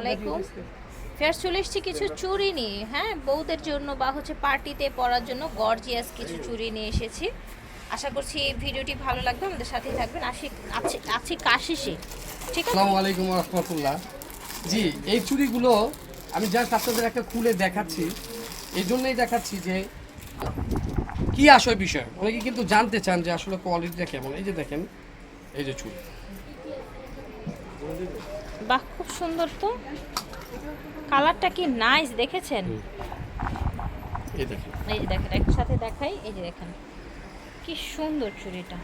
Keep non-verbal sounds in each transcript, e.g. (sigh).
আলাইকুম ফের চলে এসেছি কিছু চুড়ি নিয়ে হ্যাঁ বউদের জন্য বা হচ্ছে পার্টিতে পরার জন্য গর্জিয়াস কিছু চুড়ি নিয়ে এসেছি। আশা করছি এই ভিডিওটি ভালো লাগবে আমাদের সাথেই থাকবেন। আসি আছি আছি কাশিসে। ঠিক আছে? আসসালামু আলাইকুম রহমতুল্লাহ। জি এই চুড়িগুলো আমি জাস্ট আপনাদের একটা খুলে দেখাচ্ছি। এই জন্যই দেখাচ্ছি যে কি আসল বিষয়? অনেকে কিন্তু জানতে চান যে আসলে কোয়ালিটিটা কেমন। এই যে দেখেন এই যে চুড়ি বাহ খুব সুন্দর তো। কালারটা কি নাইস দেখেছেন? এই যে দেখেন একসাথে দেখাই এই যে দেখেন। কি সুন্দর চুড়িটা।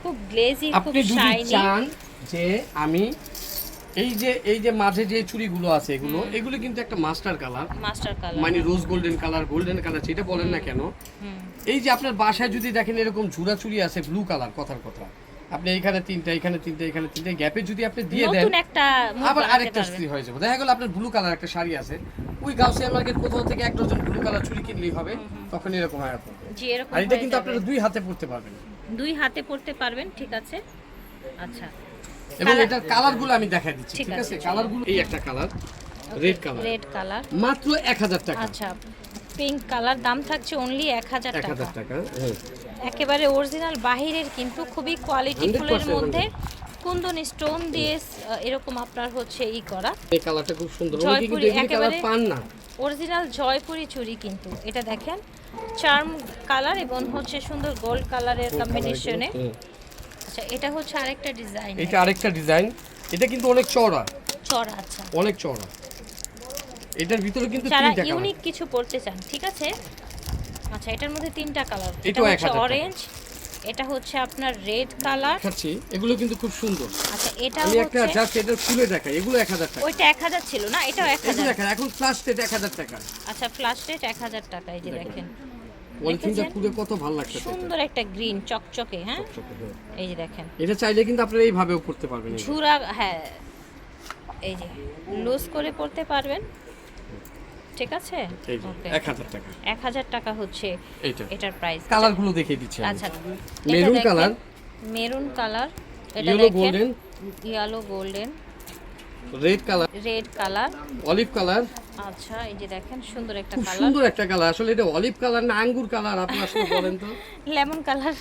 খুব গ্লেজি খুব শাইনি চান যে আমি এই যে এই যে মাঝে যে চুড়িগুলো আছে এগুলো এগুলো কিন্তু একটা মাস্টার কালার মাস্টার কালার মানে rose golden colour golden colour যেটা বলেন না কেন। এই যে আপনার বাসায় যদি দেখেন এরকম ঝুরা চুড়ি আছে ব্লু কালার কথার কথা। আপনি এইখানে তিনটা এখানে তিনটা এখানে তিনটা গ্যাপে যদি আপনি দিয়ে দেন নতুন একটা আবার আরেকটা স্ত্রী হয়ে যাবে। দেখা গেল আপনার ব্লু কালার একটা শাড়ি আছে। ওই গাউসিয়া মার্কেট কোথাও থেকে এক ডজন ব্লু কালার চুড়ি কিনলেই হবে তখন এরকম হয় আপনার জি এরকম আর এটা কিন্তু। আপনারা দুই হাতে পড়তে পারবেন। দুই হাতে পড়তে পারবেন ঠিক আছে। আচ্ছা। এবং এটার কালারগুলো আমি দেখাই দিচ্ছি ঠিক আছে, কালারগুলো এই একটা colour red colour red colour মাত্র এক হাজার টাকা। আচ্ছা। পিঙ্ক কালার দাম থাকছে অনলি এক হাজার টাকা। হ্যাঁ। একেবারে অরিজিনাল বাহিরের কিন্তু খুবই কোয়ালিটি ফুলের মধ্যে। কুন্দন স্টোন দিয়ে এরকম আপনার হচ্ছে ই করা। এই কালারটা খুব সুন্দর। জয়পুরি একেবারে- পান না। অরিজিনাল জয়পুরি চুড়ি কিন্তু এটা দেখেন। চার্ম কালার এবং হচ্ছে সুন্দর গোল্ড কালারের কম্বিনেশনে আচ্ছা এটা হচ্ছে আরেকটা ডিজাইন এটা আরেকটা ডিজাইন এটা কিন্তু অনেক চওড়া। চড়া আচ্ছা। অনেক চওড়া। এটার ভিতরে কিন্তু যারা ইউনিক কিছু পড়তে চান ঠিক আছে? আচ্ছা এটার মধ্যে তিনটা কালার এটা হচ্ছে অরেঞ্জ এটা হচ্ছে আপনার রেড কালার দেখাচ্ছি এগুলো কিন্তু খুব সুন্দর। আচ্ছা এটা আমি একটা জাস্ট এটা খুলে দেখাই এগুলো এক হাজার টাকা। ওইটা এক হাজার ছিল না? এটাও এক এগুলো হাজার। এখন ফ্লাশ রেট এক হাজার টাকা। আচ্ছা ফ্লাশ রেট এক হাজার টাকা এই যে দেখেন। পলিথিনটা? খুলে কত ভালো লাগছে সুন্দর একটা গ্রিন চকচকে হ্যাঁ? এই যে দেখেন। এটা চাইলে কিন্তু আপনারা এইভাবেও করতে পারবেন ঝুরা হ্যাঁ। এই যে লুজ করে পড়তে পারবেন। ঠিক আছে? এক হাজার টাকা। এক হাজার টাকা হচ্ছে এটার প্রাইস কালারগুলো দেখিয়ে দিচ্ছি আচ্ছা মেরুন কালার মেরুন কালার এটা দেখেন। Golden yellow golden red colour red colour olive colour আচ্ছা এই যে দেখেন সুন্দর একটা কালার সুন্দর একটা কালার আসলে এটা অলিভ কালার না আঙ্গুর কালার আপনি আসলে বলেন তো। (laughs) লেমন কালার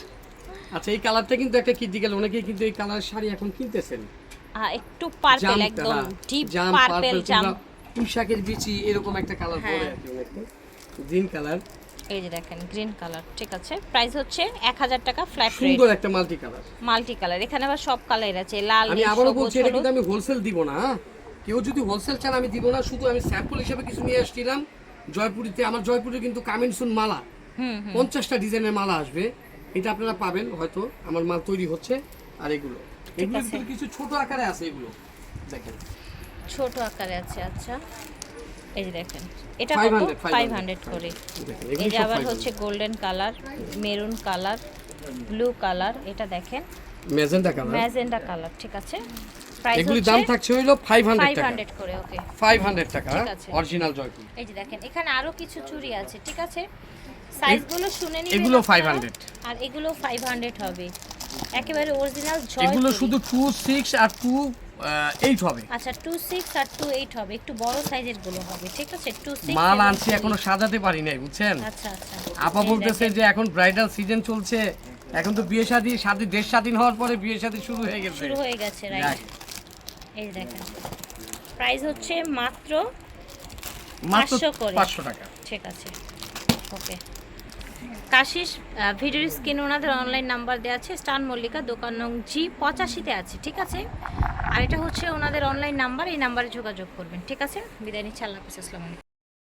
আচ্ছা এই কালারটা কিন্তু একটা ক্রিটিক্যাল অনেকেই কিন্তু এই কালার শাড়ি এখন কিনতেছেন। একটু পার্পেল একদম ডিপ পার্পল জাম পুঁইশাকের বিচি এরকম একটা কালার পরে হ্যাঁ। গ্রিন কালার এই যে দেখেন গ্রিন কালার ঠিক আছে? প্রাইস হচ্ছে এক হাজার টাকা ফ্ল্যাট রেট সুন্দর একটা মাল্টি কালার মাল্টি কালার এখানে আবার সব কালার আছে লাল আমি নীল, আবারও বলছি এটা কিন্তু আমি হোলসেল দিব না হ্যাঁ? কেউ যদি হোলসেল চান আমি দিব না শুধু আমি স্যাম্পল হিসেবে কিছু নিয়ে আসছিলাম। জয়পুরিতে আমার জয়পুরে কিন্তু কামিনসুন মালা। পঞ্চাশটা ডিজাইনের মালা আসবে। এটা আপনারা পাবেন হয়তো আমার মাল তৈরি হচ্ছে আর এগুলো। এগুলো কিছু ছোট আকারে আছে এগুলো। দেখেন। ছোট আকারে আছে আচ্ছা। এই যে দেখেন এটা কত? 500 ফাইভ হান্ড্রেড করে। এই যে আবার হচ্ছে golden colour maroon colour blue colour এটা দেখেন। ম্যাজেন্টা কালার ম্যাজেন্ডা কালার ঠিক আছে? এগুলির দাম থাকছে হইল ফাইভ হান্ড্রেড ফাইভ টাকা হান্ড্রেড করে ওকে ফাইভ হান্ড্রেড টাকা ঠিক আছে। অরিজিনাল জয়পুর এই যে দেখেন এখানে আরও কিছু চুড়ি আছে ঠিক আছে? সাইজগুলো শুনে নিবেন এগুলো আপনারা। 500 আর এগুলো 500 হবে। একেবারে অরিজিনাল জয়পুর এগুলো শুধু টু সিক্স আর টু এইট হবে। আচ্ছা 26 আর 28 হবে। একটু বড় সাইজেরগুলো হবে ঠিক আছে? 26 মাল আনছি এখনও সাজাতে পারি নাই বুঝছেন? আচ্ছা আচ্ছা আপা বলতেছে যে এখন ব্রাইডাল সিজন চলছে এখন তো বিয়ে শাদী শাদী দেশ স্বাধীন হওয়ার পরে বিয়ে শাদী শুরু হয়ে গেছে। শুরু হয়ে গেছে রাইট এই দেখেন প্রাইস হচ্ছে মাত্র মাত্র 500 করে। পাঁচশো টাকা। ঠিক আছে ওকে কাশিস ভিডিওর স্ক্রিন ওনাদের অনলাইন নাম্বার দেওয়া আছে স্টান মল্লিকা, দোকান নং জি পঁচাশিতে আছে, ঠিক আছে? আর এটা হচ্ছে ওনাদের অনলাইন নাম্বার এই নাম্বারে যোগাযোগ করবেন, ঠিক আছে? বিদায় নিচ্ছি, আল্লাহ হাফিজ, আসসালামু আলাইকুম।